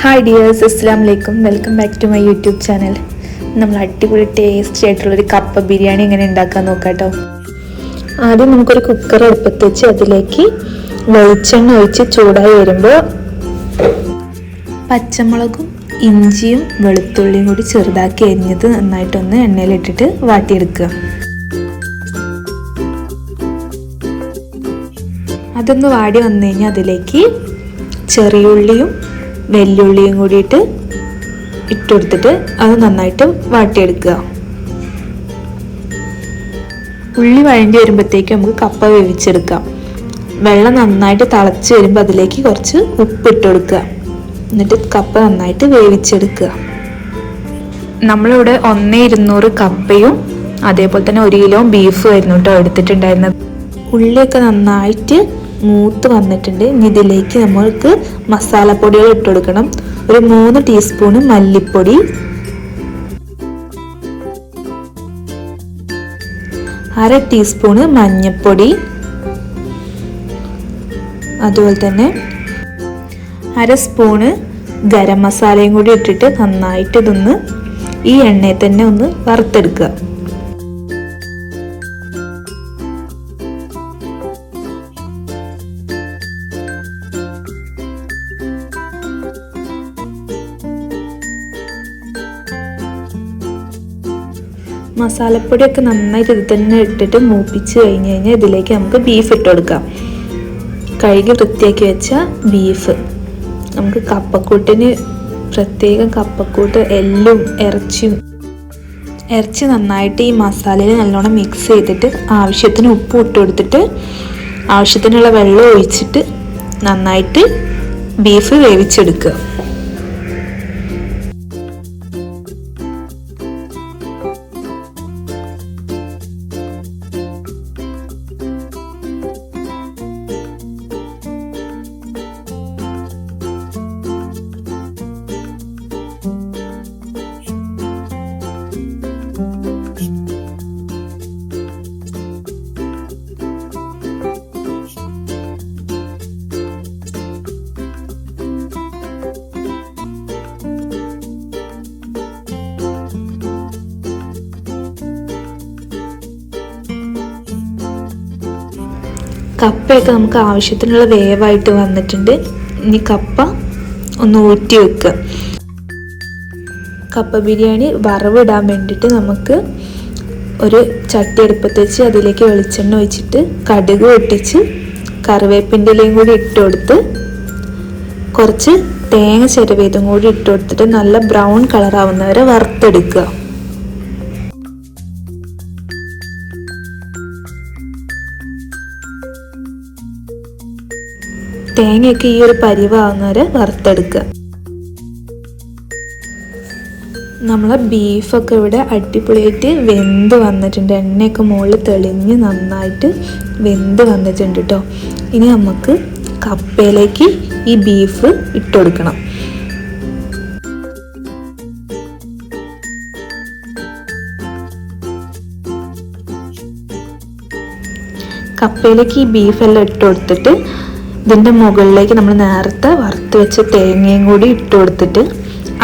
Hi dears അസ്സാം വലൈക്കും welcome back to my YouTube channel നമ്മൾ അടിപൊളി ടേസ്റ്റി ആയിട്ടുള്ളൊരു കപ്പ ബിരിയാണി എങ്ങനെ ഉണ്ടാക്കാൻ നോക്കാം കേട്ടോ. ആദ്യം നമുക്കൊരു കുക്കർ അടുപ്പത്ത് വെച്ച് അതിലേക്ക് വെളിച്ചെണ്ണ ഒഴിച്ച് ചൂടായി വരുമ്പോൾ പച്ചമുളകും ഇഞ്ചിയും വെളുത്തുള്ളിയും കൂടി ചെറുതാക്കി എരിഞ്ഞത് നന്നായിട്ടൊന്ന് എണ്ണയിലിട്ടിട്ട് വാട്ടിയെടുക്കുക. അതൊന്ന് വാടി വന്നു കഴിഞ്ഞാൽ അതിലേക്ക് ചെറിയുള്ളിയും വെല്ലുള്ളിയും കൂടിയിട്ട് ഇട്ടുകൊടുത്തിട്ട് അത് നന്നായിട്ട് വാട്ടിയെടുക്കുക. ഉള്ളി വഴണ്ടി വരുമ്പോഴത്തേക്കും നമുക്ക് കപ്പ വേവിച്ചെടുക്കാം. വെള്ളം നന്നായിട്ട് തിളച്ച് വരുമ്പോൾ അതിലേക്ക് കുറച്ച് ഉപ്പ് ഇട്ട് കൊടുക്കുക എന്നിട്ട് കപ്പ നന്നായിട്ട് വേവിച്ചെടുക്കുക. നമ്മളിവിടെ ഒന്നേ ഇരുന്നൂറ് കപ്പയും അതേപോലെ തന്നെ ഒരു കിലോ ബീഫും ആയിരുന്നു കേട്ടോ എടുത്തിട്ടുണ്ടായിരുന്നത്. ഉള്ളിയൊക്കെ നന്നായിട്ട് മൂത്ത് വന്നിട്ടുണ്ട്. ഇനി ഇതിലേക്ക് നമ്മൾക്ക് മസാലപ്പൊടികൾ ഇട്ട് കൊടുക്കണം. ഒരു മൂന്ന് ടീസ്പൂണ് മല്ലിപ്പൊടി. അര ടീസ്പൂണ് മഞ്ഞൾപ്പൊടി അതുപോലെ തന്നെ അര സ്പൂണ് ഗരം മസാലയും കൂടി ഇട്ടിട്ട് നന്നായിട്ട് ഇതൊന്ന് ഈ എണ്ണയിൽ തന്നെ ഒന്ന് വറുത്തെടുക്കുക. മസാലപ്പൊടിയൊക്കെ നന്നായിട്ട് ഇത് തന്നെ ഇട്ടിട്ട് മൂപ്പിച്ച് കഴിഞ്ഞ് കഴിഞ്ഞാൽ ഇതിലേക്ക് നമുക്ക് ബീഫ് ഇട്ട് കൊടുക്കാം. കഴുകി വൃത്തിയാക്കി വെച്ച ബീഫ് നമുക്ക് കപ്പക്കൂട്ടിന് പ്രത്യേകം കപ്പക്കൂട്ട് എല്ലും ഇറച്ചിയും ഇറച്ചി നന്നായിട്ട് ഈ മസാലയിൽ നല്ലോണം മിക്സ് ചെയ്തിട്ട് ആവശ്യത്തിന് ഉപ്പ് ഇട്ട് കൊടുത്തിട്ട് ആവശ്യത്തിനുള്ള വെള്ളം ഒഴിച്ചിട്ട് നന്നായിട്ട് ബീഫ് വേവിച്ചെടുക്കുക. കപ്പയൊക്കെ നമുക്ക് ആവശ്യത്തിനുള്ള വേവായിട്ട് വന്നിട്ടുണ്ട്. ഇനി കപ്പ ഒന്ന് ഊറ്റി വെക്കുക കപ്പ ബിരിയാണി വറവിടാൻ വേണ്ടിയിട്ട് നമുക്ക് ഒരു ചട്ടി അടുപ്പത്ത് വെച്ച് അതിലേക്ക് വെളിച്ചെണ്ണ ഒഴിച്ചിട്ട് കടുക് പൊട്ടിച്ച് കറിവേപ്പിന്റെ ഇലയും കൂടി ഇട്ട് കൊടുത്ത് കുറച്ച് തേങ്ങ ചെരുവേതും കൂടി ഇട്ട് കൊടുത്തിട്ട് നല്ല ബ്രൗൺ കളറാവുന്നവരെ വറുത്തെടുക്കുക. തേങ്ങയൊക്കെ ഈ ഒരു പരിവാകുന്നവരെ വറുത്തെടുക്കുക. നമ്മളെ ബീഫൊക്കെ ഇവിടെ അടിപൊളിയായിട്ട് വെന്ത് വന്നിട്ടുണ്ട്. എണ്ണയൊക്കെ മുകളിൽ തെളിഞ്ഞ് നന്നായിട്ട് വെന്ത് വന്നിട്ടുണ്ട് കേട്ടോ ഇനി നമുക്ക് കപ്പയിലേക്ക് ഈ ബീഫ് ഇട്ട് കൊടുക്കണം. കപ്പയിലേക്ക് ഈ ബീഫെല്ലാം ഇട്ട് കൊടുത്തിട്ട് ഇതിന്റെ മുകളിലേക്ക് നമ്മൾ നേരത്തെ വറുത്ത് വെച്ച തേങ്ങയും കൂടി ഇട്ട് കൊടുത്തിട്ട്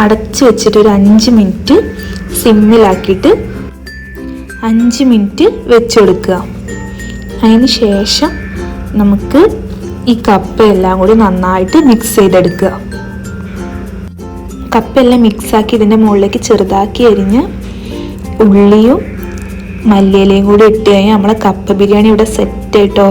അടച്ച് വെച്ചിട്ട് ഒരു അഞ്ച് മിനിറ്റ് സിമ്മിലാക്കിയിട്ട് അഞ്ച് മിനിറ്റ് വെച്ച് കൊടുക്കുക അതിന് ശേഷം നമുക്ക് ഈ കപ്പയെല്ലാം കൂടി നന്നായിട്ട് മിക്സ് ചെയ്തെടുക്കുക. കപ്പയെല്ലാം മിക്സാക്കി ഇതിന്റെ മുകളിലേക്ക് ചെറുതാക്കി അരിഞ്ഞ് ഉള്ളിയും മല്ലിയിലയും കൂടി ഇട്ട് കഴിഞ്ഞാൽ നമ്മളെ കപ്പ ബിരിയാണി ഇവിടെ സെറ്റ് ആയിട്ടോ.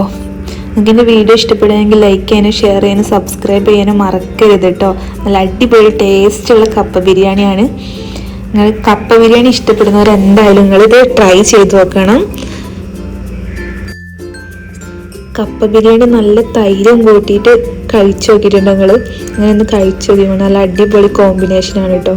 നിങ്ങൾക്ക് എന്റെ വീഡിയോ ഇഷ്ടപ്പെടുകയെങ്കിൽ ലൈക്ക് ചെയ്യാനും ഷെയർ ചെയ്യാനും സബ്സ്ക്രൈബ് ചെയ്യാനും മറക്കരുത് കേട്ടോ നല്ല അടിപൊളി ടേസ്റ്റുള്ള കപ്പ ബിരിയാണിയാണ്. നിങ്ങൾ കപ്പ ബിരിയാണി ഇഷ്ടപ്പെടുന്നവർ എന്തായാലും നിങ്ങളിത് ട്രൈ ചെയ്ത് നോക്കണം. കപ്പ ബിരിയാണി നല്ല തൈരും കൂട്ടിയിട്ട് കഴിച്ചു നോക്കിയിട്ടുണ്ട് നിങ്ങൾ അങ്ങനെ ഒന്ന് കഴിച്ചു നോക്കിയപ്പോൾ നല്ല അടിപൊളി കോമ്പിനേഷനാണ് കേട്ടോ